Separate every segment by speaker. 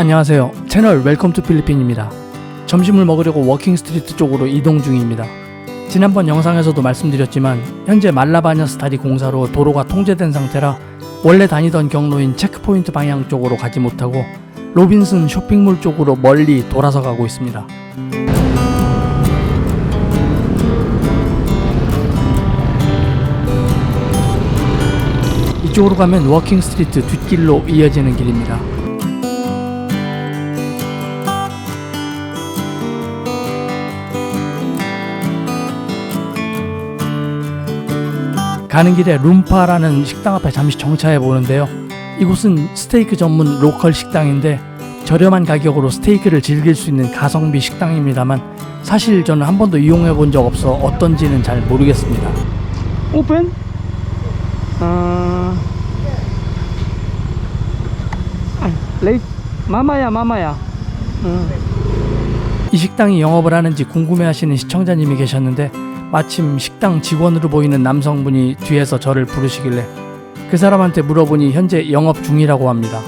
Speaker 1: 안녕하세요. 채널 웰컴 투 필리핀입니다. 점심을 먹으려고 워킹 스트리트 쪽으로 이동 중입니다. 지난번 영상에서도 말씀드렸지만 현재 말라바냐스 다리 공사로 도로가 통제된 상태라 원래 다니던 경로인 체크포인트 방향 쪽으로 가지 못하고 로빈슨 쇼핑몰 쪽으로 멀리 돌아서 가고 있습니다. 이쪽으로 가면 워킹 스트리트 뒷길로 이어지는 길입니다. 가는 길에 룸파라는 식당 앞에 잠시 정차해 보는데요. 이곳은 스테이크 전문 로컬 식당인데 저렴한 가격으로 스테이크를 즐길 수 있는 가성비 식당입니다만 사실 저는 한 번도 이용해 본 적 없어 어떤지는 잘 모르겠습니다. 오픈? 아... 레이 마마야 마마야. 이 식당이 영업을 하는지 궁금해하시는 시청자님이 계셨는데 마침 식당 직원으로 보이는 남성분이 뒤에서 저를 부르시길래 그 사람한테 물어보니 현재 영업 중이라고 합니다.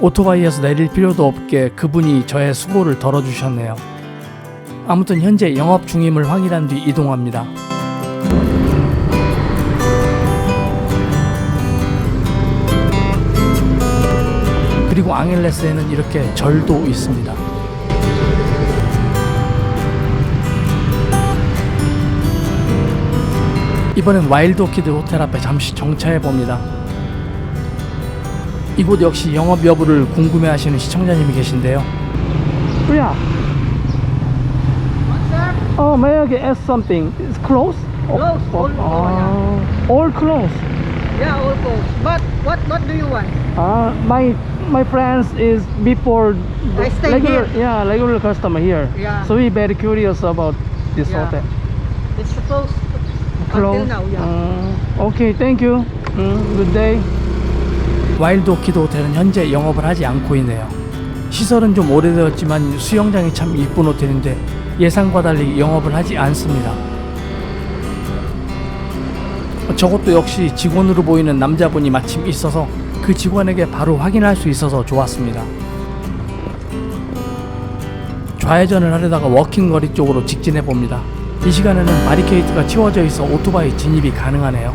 Speaker 1: 오토바이에서 내릴 필요도 없게 그분이 저의 수고를 덜어주셨네요. 아무튼 현재 영업 중임을 확인한 뒤 이동합니다. 그리고 앙헬레스에는 이렇게 절도 있습니다. 이번엔 와일드 오키드 호텔 앞에 잠시 정차해 봅니다. 이곳 역시 영업 여부를 궁금해 하시는 시청자님이 계신데요. Yeah. Oh, may I ask something? It's closed?
Speaker 2: Closed, all-
Speaker 1: oh, all closed.
Speaker 2: Yeah, all closed. But what what do you want?
Speaker 1: Uh, my my friends is before
Speaker 2: I stay
Speaker 1: regular,
Speaker 2: here.
Speaker 1: yeah, regular customer here.
Speaker 2: Yeah.
Speaker 1: So we very curious about this
Speaker 2: Yeah.
Speaker 1: hotel.
Speaker 2: It's closed
Speaker 1: Close.
Speaker 2: now. Yeah.
Speaker 1: 음, okay, thank you. 음, good day. 와일드 오키드 호텔은 현재 영업을 하지 않고 있네요. 시설은 좀 오래되었지만 수영장이 참 이쁜 호텔인데 예상과 달리 영업을 하지 않습니다. 저것도 역시 직원으로 보이는 남자분이 마침 있어서 그 직원에게 바로 확인할 수 있어서 좋았습니다. 좌회전을 하려다가 워킹 거리 쪽으로 직진해 봅니다. 이 시간에는 바리케이트가 치워져 있어 오토바이 진입이 가능하네요.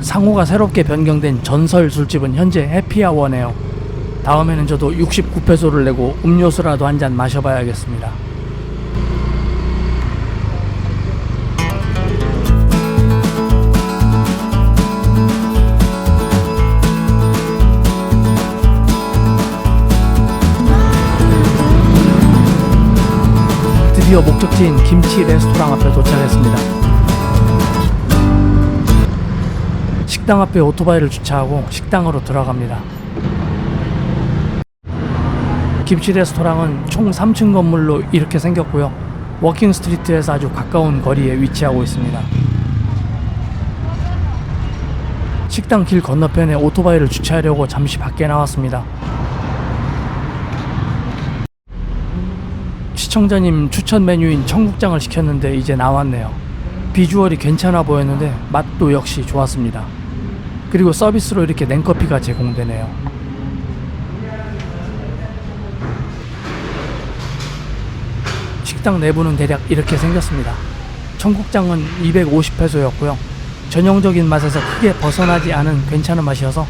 Speaker 1: 상호가 새롭게 변경된 전설 술집은 현재 해피아워네요. 다음에는 저도 69페소를 내고 음료수라도 한 잔 마셔봐야겠습니다. 드디어 목적지인 김치 레스토랑 앞에 도착했습니다. 식당 앞에 오토바이를 주차하고 식당으로 들어갑니다. 김치 레스토랑은 총 3층 건물로 이렇게 생겼고요. 워킹 스트리트에서 아주 가까운 거리에 위치하고 있습니다. 식당 길 건너편에 오토바이를 주차하려고 잠시 밖에 나왔습니다. 시청자님 추천 메뉴인 청국장을 시켰는데 이제 나왔네요. 비주얼이 괜찮아 보였는데 맛도 역시 좋았습니다. 그리고 서비스로 이렇게 냉커피가 제공되네요. 식당 내부는 대략 이렇게 생겼습니다. 청국장은 250페소였고요. 전형적인 맛에서 크게 벗어나지 않은 괜찮은 맛이어서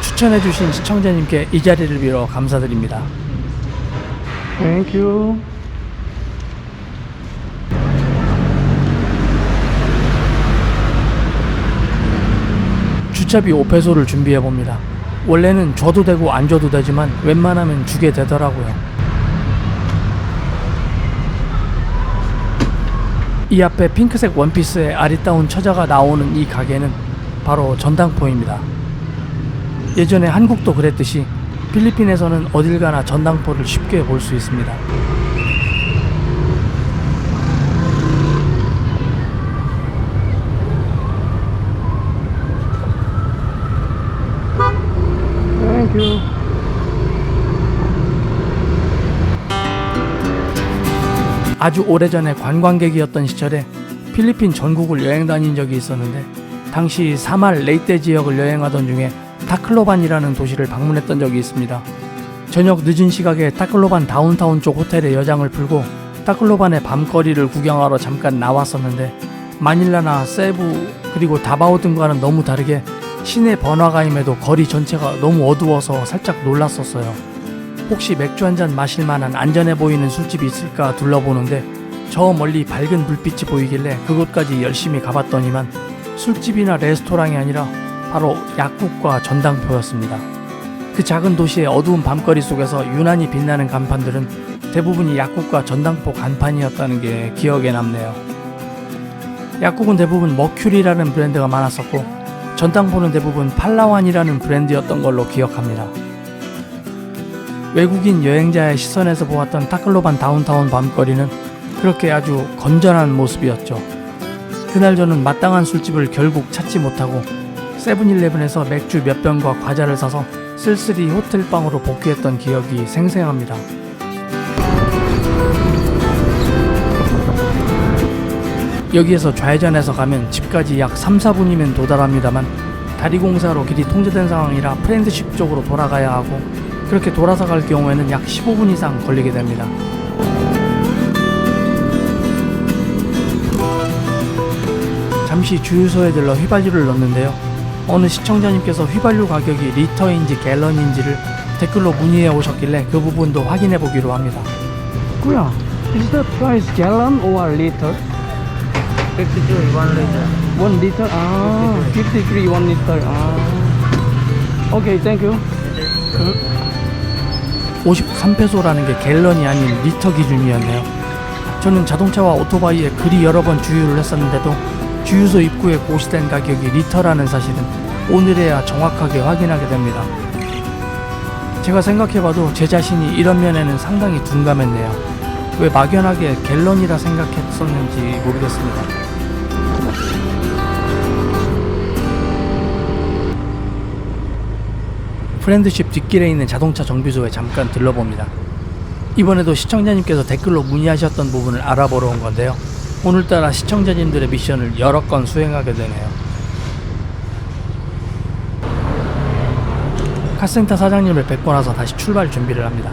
Speaker 1: 추천해주신 시청자님께 이 자리를 빌어 감사드립니다. Thank you. 주차비 5페소를 준비해 봅니다. 원래는 줘도 되고 안 줘도 되지만 웬만하면 주게 되더라고요. 이 앞에 핑크색 원피스에 아리따운 처자가 나오는 이 가게는 바로 전당포입니다. 예전에 한국도 그랬듯이 필리핀에서는 어딜 가나 전당포를 쉽게 볼 수 있습니다. 아주 오래전에 관광객이었던 시절에 필리핀 전국을 여행 다닌 적이 있었는데 당시 사말 레이떼 지역을 여행하던 중에 타클로반이라는 도시를 방문했던 적이 있습니다. 저녁 늦은 시각에 타클로반 다운타운 쪽 호텔에 여장을 풀고 타클로반의 밤거리를 구경하러 잠깐 나왔었는데 마닐라나 세부 그리고 다바오 등과는 너무 다르게 시내 번화가임에도 거리 전체가 너무 어두워서 살짝 놀랐었어요. 혹시 맥주 한 잔 마실 만한 안전해 보이는 술집이 있을까 둘러보는데 저 멀리 밝은 불빛이 보이길래 그곳까지 열심히 가봤더니만 술집이나 레스토랑이 아니라 바로 약국과 전당포였습니다. 그 작은 도시의 어두운 밤거리 속에서 유난히 빛나는 간판들은 대부분이 약국과 전당포 간판이었다는 게 기억에 남네요. 약국은 대부분 머큐리라는 브랜드가 많았었고 전당포는 대부분 팔라완이라는 브랜드였던 걸로 기억합니다. 외국인 여행자의 시선에서 보았던 타클로반 다운타운 밤거리는 그렇게 아주 건전한 모습이었죠. 그날 저는 마땅한 술집을 결국 찾지 못하고 세븐일레븐에서 맥주 몇 병과 과자를 사서 쓸쓸히 호텔 방으로 복귀했던 기억이 생생합니다. 여기에서 좌회전해서 가면 집까지 약 3, 4분이면 도달합니다만 다리 공사로 길이 통제된 상황이라 프렌드십 쪽으로 돌아가야 하고 그렇게 돌아서 갈 경우에는 약 15분 이상 걸리게 됩니다. 잠시 주유소에 들러 휘발유를 넣는데요. 어느 시청자님께서 휘발유 가격이 리터인지 갤런인지를 댓글로 문의해 오셨길래 그 부분도 확인해 보기로 합니다. 꾸야, is the price gallon or liter?
Speaker 3: 52 1 liter.
Speaker 1: 1 liter? 아, 53 1 liter. 아. 오케이, 땡큐. 53페소라는 게 갤런이 아닌 리터 기준이었네요. 저는 자동차와 오토바이에 그리 여러 번 주유를 했었는데도 주유소 입구에 고시된 가격이 리터라는 사실은 오늘에야 정확하게 확인하게 됩니다. 제가 생각해봐도 제 자신이 이런 면에는 상당히 둔감했네요. 왜 막연하게 갤런이라 생각했었는지 모르겠습니다. 프렌드십 뒷길에 있는 자동차 정비소에 잠깐 들러봅니다. 이번에도 시청자님께서 댓글로 문의하셨던 부분을 알아보러 온 건데요. 오늘따라 시청자님들의 미션을 여러 건 수행하게 되네요. 카센터 사장님을 뵙고 나서 다시 출발 준비를 합니다.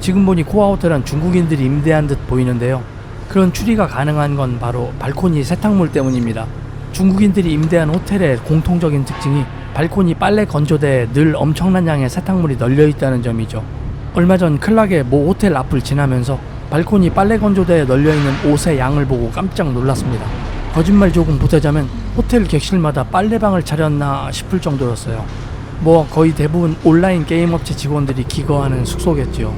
Speaker 1: 지금 보니 코아 호텔은 중국인들이 임대한 듯 보이는데요. 그런 추리가 가능한 건 바로 발코니 세탁물 때문입니다. 중국인들이 임대한 호텔의 공통적인 특징이 발코니 빨래 건조대에 늘 엄청난 양의 세탁물이 널려 있다는 점이죠. 얼마 전 클락의 모 호텔 앞을 지나면서 발코니 빨래 건조대에 널려 있는 옷의 양을 보고 깜짝 놀랐습니다. 거짓말 조금 보태자면 호텔 객실마다 빨래방을 차렸나 싶을 정도였어요. 뭐 거의 대부분 온라인 게임 업체 직원들이 기거하는 숙소겠지요.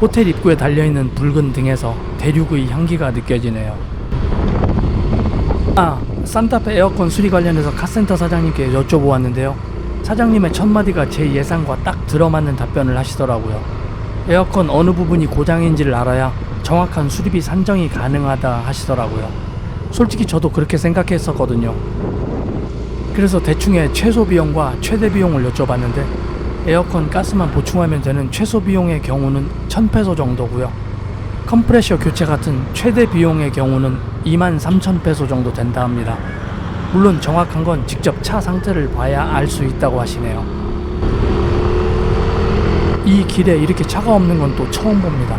Speaker 1: 호텔 입구에 달려있는 붉은 등에서 대륙의 향기가 느껴지네요. 아, 산타페 에어컨 수리 관련해서 카센터 사장님께 여쭤보았는데요. 사장님의 첫 마디가 제 예상과 딱 들어맞는 답변을 하시더라고요. 에어컨 어느 부분이 고장인지를 알아야 정확한 수리비 산정이 가능하다 하시더라고요. 솔직히 저도 그렇게 생각했었거든요. 그래서 대충의 최소 비용과 최대 비용을 여쭤봤는데 에어컨 가스만 보충하면 되는 최소 비용의 경우는 1000페소 정도고요. 컴프레셔 교체 같은 최대 비용의 경우는 2만 3천 페소 정도 된다 합니다. 물론 정확한 건 직접 차 상태를 봐야 알 수 있다고 하시네요. 이 길에 이렇게 차가 없는 건 또 처음 봅니다.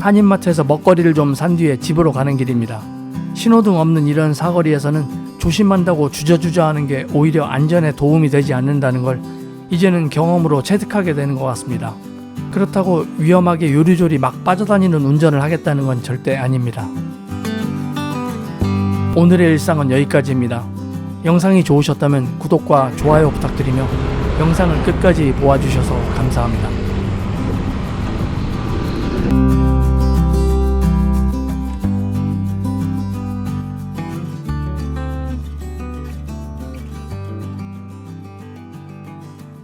Speaker 1: 한인마트에서 먹거리를 좀 산 뒤에 집으로 가는 길입니다. 신호등 없는 이런 사거리에서는 조심한다고 주저주저 하는 게 오히려 안전에 도움이 되지 않는다는 걸 이제는 경험으로 체득하게 되는 것 같습니다. 그렇다고 위험하게 요리조리 막 빠져다니는 운전을 하겠다는 건 절대 아닙니다. 오늘의 일상은 여기까지입니다. 영상이 좋으셨다면 구독과 좋아요 부탁드리며 영상을 끝까지 보아주셔서 감사합니다.